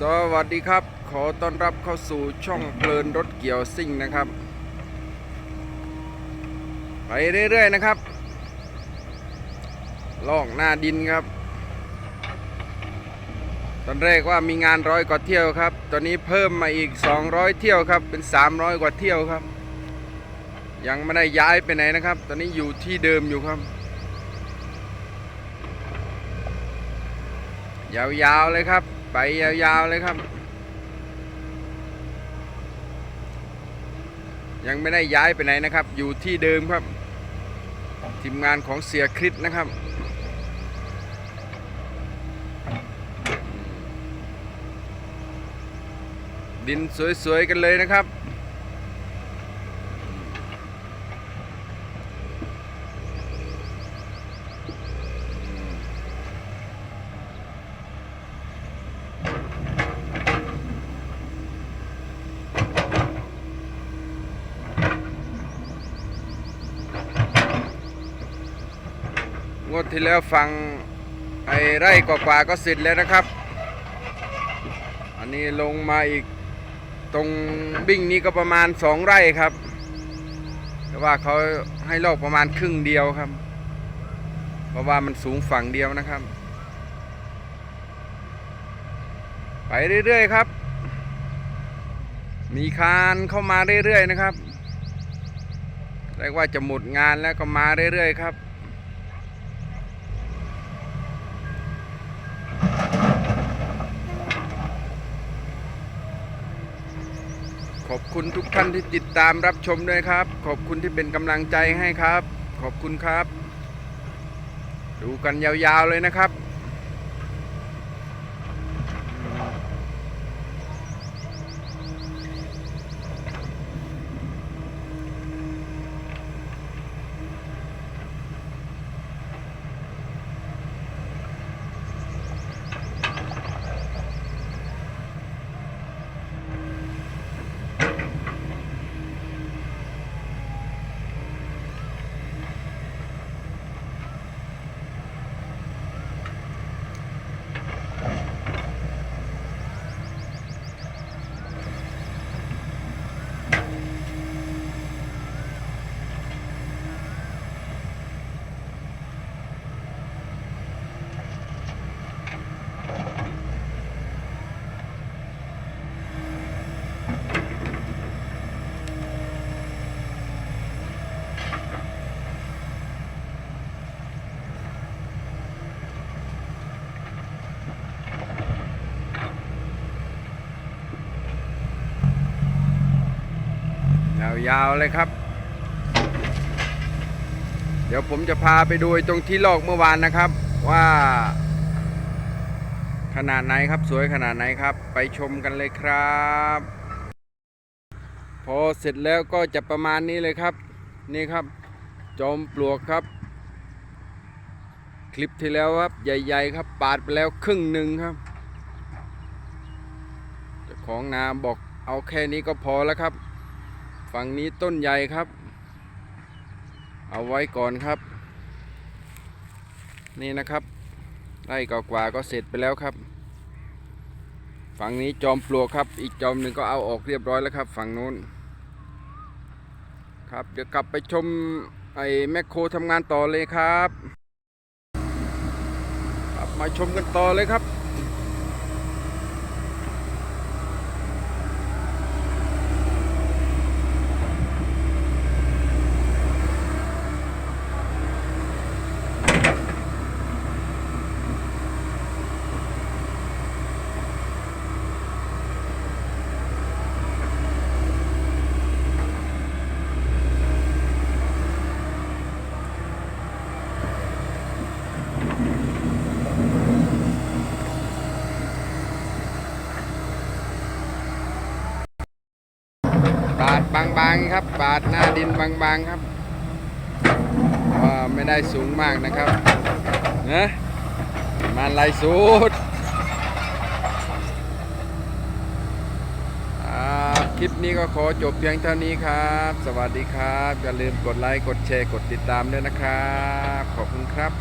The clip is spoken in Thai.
สวัสดีครับ ขอต้อนรับเข้าสู่ช่องเพลินรถเกี่ยวซิ่งนะครับ ไปเรื่อยๆนะครับลอกหน้าดินครับ ตอนแรกว่ามีงานร้อยกว่าเที่ยวครับ ตอนนี้เพิ่มมาอีก 200 เที่ยวครับ เป็น 300 กว่าเที่ยวครับ ยังไม่ได้ย้ายไปไหนนะครับ ตอนนี้อยู่ที่เดิมอยู่ครับ ยาวๆเลยครับ ไปยาวๆเลยครับ ยังไม่ได้ย้ายไปไหนนะครับ อยู่ที่เดิมครับทีมงานของเสียคริสนะครับดินสวยๆกันเลยนะครับ งวดที่แล้วฟังไอ้ไร่กว่าๆก็เสร็จแล้วนะครับ อันนี้ลงมาอีกตรงบิ้งนี้ก็ประมาณสองไร่ครับ แต่ว่าเขาให้ลอกประมาณครึ่งเดียวครับ เพราะว่ามันสูงฝั่งเดียวนะครับ ไปเรื่อยๆครับ มีคานเข้ามาเรื่อยๆนะครับเรียกว่าจะหมดงานแล้วก็มาเรื่อยๆครับ อบคุณทุกท่านที่ติดตามรับชมด้วยครับ ขอบคุณที่เป็นกำลังใจให้ครับ ขอบคุณครับ ดูกันยาวๆเลยนะครับ ยาวเลยครับ เดี๋ยวผมจะพาไปดูตรงที่ลอกเมื่อวานนะครับ ว่า ขนาดไหนครับสวยขนาดไหนครับ ไปชมกันเลยครับ พอเสร็จแล้วก็จะประมาณนี้เลยครับ นี่ครับ จอมปลวกครับ คลิปที่แล้วครับ ใหญ่ ๆ ครับ ปาดไปแล้วครึ่งหนึ่งครับของนาบอกเอาแค่นี้ก็พอแล้วครับ ฝั่งนี้ต้นใหญ่ครับ เอาไว้ก่อนครับ นี่นะครับไร่กว่าก็เสร็จไปแล้วครับ ฝั่งนี้จอมปลวกครับ อีกจอมหนึ่งก็เอาออกเรียบร้อยแล้วครับ ฝั่งนู้น ครับเดี๋ยวกลับไปชมไอ้แมคโครทำงานต่อเลยครับครับมาชมกันต่อเลยครับาดบางๆครับปาดหน้าดินบางๆครับว่าไม่ได้สูงมากนะครับนะมันไรสุดอ่าคลิปนี้ก็ขอจบเพียงเท่านี้ครับ สวัสดีครับ อย่าลืมกดไลค์ กดแชร์ กดติดตามด้วยนะครับ ขอบคุณครับ